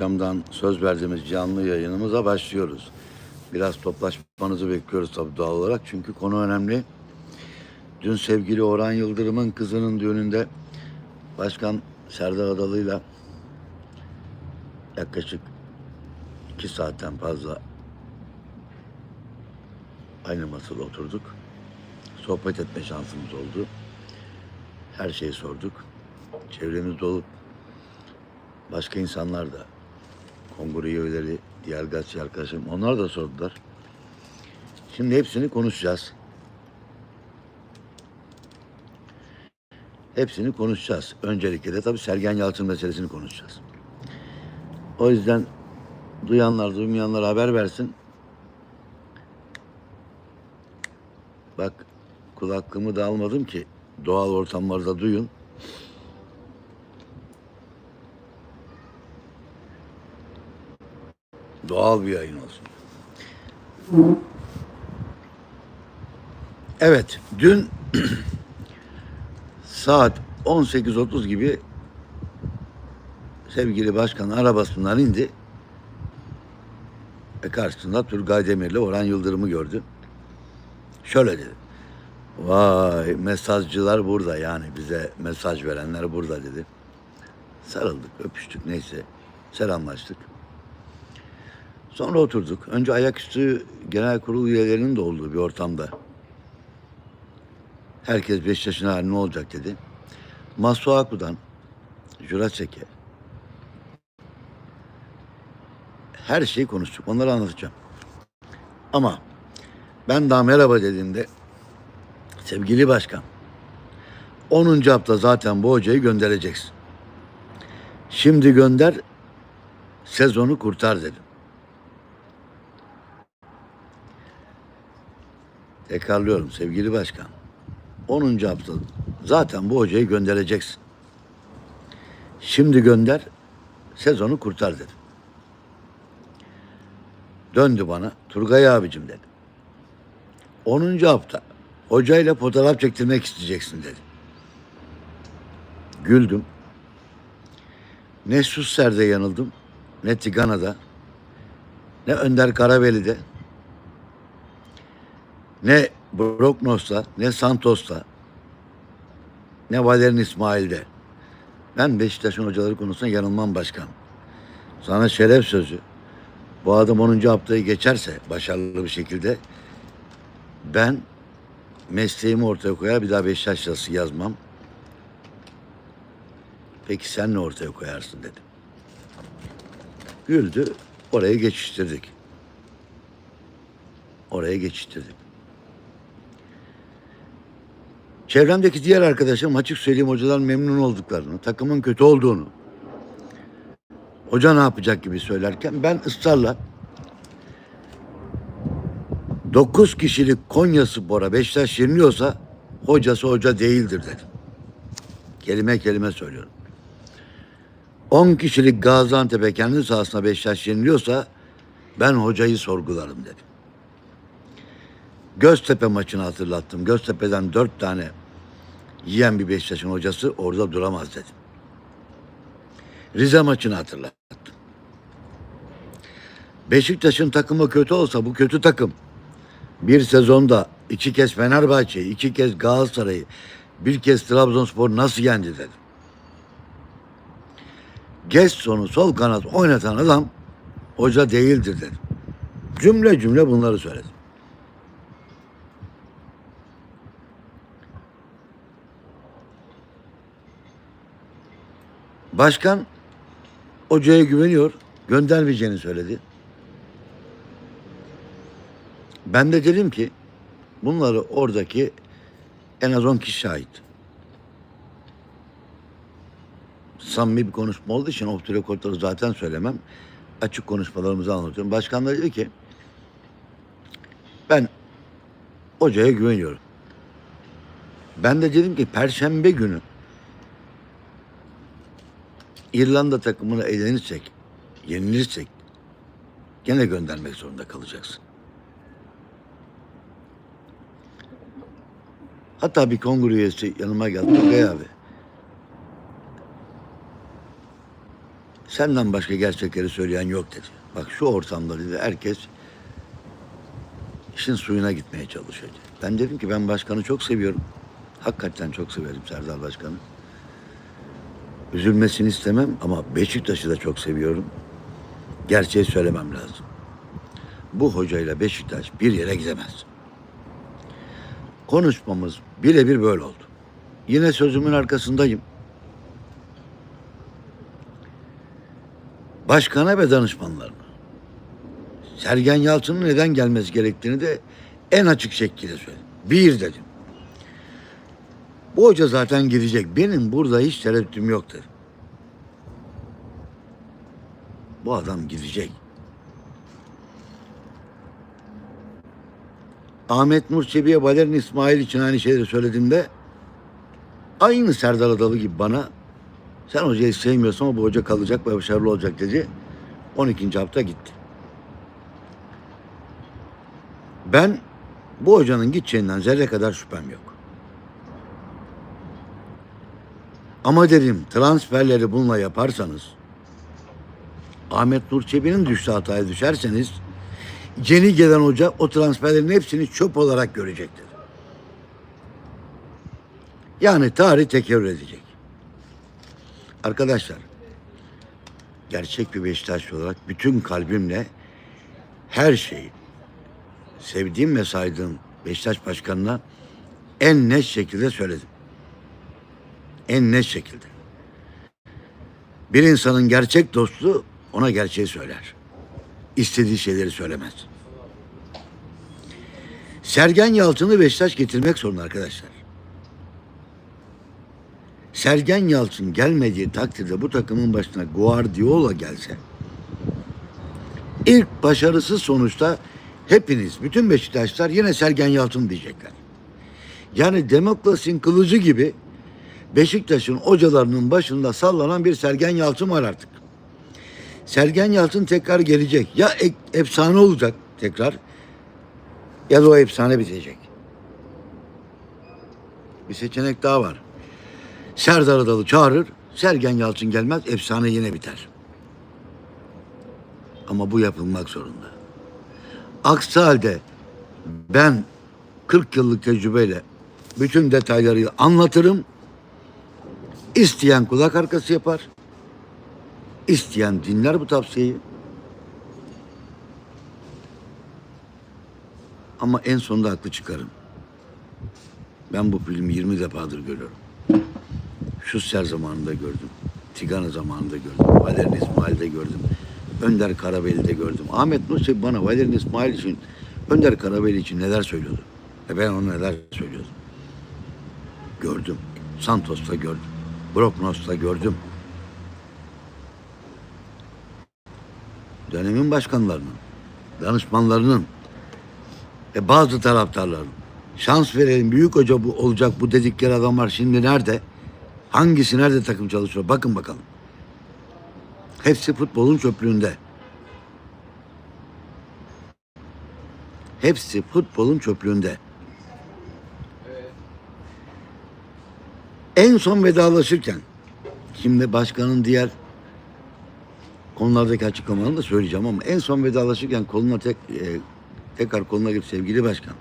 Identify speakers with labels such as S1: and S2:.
S1: akşamdan söz verdiğimiz canlı yayınımıza başlıyoruz. Biraz toplaşmanızı bekliyoruz tabii doğal olarak çünkü konu önemli. Dün sevgili Orhan Yıldırım'ın kızının düğününde Başkan Serdar Adalı'yla yaklaşık iki saatten fazla aynı masada oturduk. Sohbet etme şansımız oldu. Her şeyi sorduk. Çevremizde olup başka insanlar da kongre üyeleri, diğer gazeteci arkadaşlarım onlar da sordular. Şimdi hepsini konuşacağız. Hepsini konuşacağız. Öncelikle de tabii Sergen Yalçın meselesini konuşacağız. O yüzden duyanlar, duymayanlar haber versin. Bak kulaklığımı da almadım ki doğal ortamlarda duyun. Doğal bir yayın olsun. Evet, dün saat 18.30 gibi sevgili başkan arabasından indi ve karşısında Turgay Demir'le Orhan Yıldırım'ı gördü. Şöyle dedi. Vay mesajcılar burada yani bize mesaj verenler burada dedi. Sarıldık, öpüştük neyse selamlaştık. Sonra oturduk. Önce ayaküstü genel kurul üyelerinin de olduğu bir ortamda. Herkes Beşiktaş'ın hali ne olacak dedi. Masuaku'dan Jurasek'e her şeyi konuştuk. Onları anlatacağım. Ama ben daha merhaba dediğimde sevgili başkan 10. hafta zaten bu hocayı göndereceksin. Şimdi gönder sezonu kurtar dedim. Tekrarlıyorum sevgili başkan. 10. hafta zaten bu hocayı göndereceksin. Şimdi gönder, sezonu kurtar dedim. Döndü bana, Turgay abicim dedi. 10. hafta hocayla fotoğraf çektirmek isteyeceksin dedi. Güldüm. Ne Susser'de yanıldım, ne Tigana'da, ne Önder Karabeli'de, ne Broknos'ta, ne Santos'ta, ne Valerian İsmail'de. Ben Beşiktaş'ın hocaları konusunda yanılmam başkan. Sana şeref sözü. Bu adam 10. haftayı geçerse başarılı bir şekilde ben mesleğimi ortaya koyar bir daha Beşiktaş yazısı yazmam. Peki sen ne ortaya koyarsın dedim. Güldü. Oraya geçiştirdik. Oraya geçiştirdik. Çevremdeki diğer arkadaşlarım açık söyleyeyim hocadan memnun olduklarını, takımın kötü olduğunu, hoca ne yapacak gibi söylerken ben ısrarla 9 kişilik Konya Spor'a Beşiktaş yeniliyorsa hocası hoca değildir dedim. Kelime kelime söylüyorum. 10 kişilik Gaziantep'e kendi sahasına Beşiktaş yeniliyorsa ben hocayı sorgularım dedim. Göztepe maçını hatırlattım. Göztepe'den dört tane yiyen bir Beşiktaş'ın hocası orada duramaz dedim. Rize maçını hatırlattım. Beşiktaş'ın takımı kötü olsa bu kötü takım bir sezonda iki kez Fenerbahçe'yi, iki kez Galatasaray'ı, bir kez Trabzonspor nasıl yendi dedim. Geç sonu sol kanat oynatan adam hoca değildir dedim. Cümle cümle bunları söyledim. Başkan hocaya güveniyor. Göndermeyeceğini söyledi. Ben de dedim ki bunları oradaki en az 10 kişi şahit. Samimi bir konuşma olduğu için off the zaten söylemem. Açık konuşmalarımızı anlatıyorum. Başkan da dedi ki ben hocaya güveniyorum. Ben de dedim ki perşembe günü İrlanda takımını eğlenirsek, yenilirsek gene göndermek zorunda kalacaksın. Hatta bir kongre üyesi yanıma geldi. Tugay abi. Senden başka gerçekleri söyleyen yok dedi. Bak şu ortamda dedi herkes işin suyuna gitmeye çalışıyor. Ben dedim ki ben başkanı çok seviyorum. Hakikaten çok severim Serdar Başkan'ı. Üzülmesini istemem ama Beşiktaş'ı da çok seviyorum. Gerçeği söylemem lazım. Bu hocayla Beşiktaş bir yere gidemez. Konuşmamız birebir böyle oldu. Yine sözümün arkasındayım. Başkana ve danışmanlarına Sergen Yalçın'ın neden gelmesi gerektiğini de en açık şekilde söyledim. Bir dedim. Bu hoca zaten gidecek. Benim burada hiç tereddütüm yok dedim. Bu adam gidecek. Ahmet Nur Çebi'ye Valerian İsmail için aynı şeyleri söylediğimde aynı Serdar Adalı gibi bana sen hocayı sevmiyorsun ama bu hoca kalacak ve başarılı olacak dedi. 12. hafta gitti. Ben bu hocanın gideceğinden zerre kadar şüphem yok. Ama dedim transferleri bununla yaparsanız Ahmet Nur Çebi'nin düştüğü hataya düşerseniz yeni gelen hoca o transferlerin hepsini çöp olarak görecektir. Yani tarih tekrar edecek. Arkadaşlar gerçek bir Beşiktaşlı olarak bütün kalbimle her şeyi sevdiğim ve saydığım Beşiktaş Başkanı'na en net şekilde söyledim. En net şekilde. Bir insanın gerçek dostu ona gerçeği söyler. İstediği şeyleri söylemez. Sergen Yalçın'ı Beşiktaş getirmek zorunda arkadaşlar. Sergen Yalçın gelmediği takdirde bu takımın başına Guardiola gelse ilk başarısız sonuçta hepiniz, bütün Beşiktaşlar yine Sergen Yalçın diyecekler. Yani demokrasinin kılıcı gibi Beşiktaş'ın hocalarının başında sallanan bir Sergen Yalçın var artık. Sergen Yalçın tekrar gelecek. Ya e- efsane olacak tekrar ya da o efsane bitecek. Bir seçenek daha var. Serdar Adalı çağırır, Sergen Yalçın gelmez, efsane yine biter. Ama bu yapılmak zorunda. Aksi halde ben 40 yıllık tecrübeyle bütün detayları anlatırım. İsteyen kulak arkası yapar. İsteyen dinler bu tavsiyeyi. Ama en sonunda haklı çıkarım. Ben bu filmi 20 defadır görüyorum. Şusser zamanında gördüm. Tigana zamanında gördüm. Valerian İsmail'de gördüm. Önder Karabeli'de gördüm. Ahmet Nursi bana Valerian İsmail için, Önder Karabeli için neler söylüyordu. E ben ona neler söylüyordum. Gördüm. Santos'ta gördüm. Broknos'ta gördüm. Dönemin başkanlarının, danışmanlarının ve bazı taraftarların şans verelim büyük hoca bu olacak bu dedikleri adamlar şimdi nerede? Hangisi nerede takım çalışıyor? Bakın bakalım. Hepsi futbolun çöplüğünde. Hepsi futbolun çöplüğünde. Son vedalaşırken şimdi başkanın diğer konulardaki açıklamalarını da söyleyeceğim ama en son vedalaşırken koluna tek e, tekrar koluna girip sevgili başkan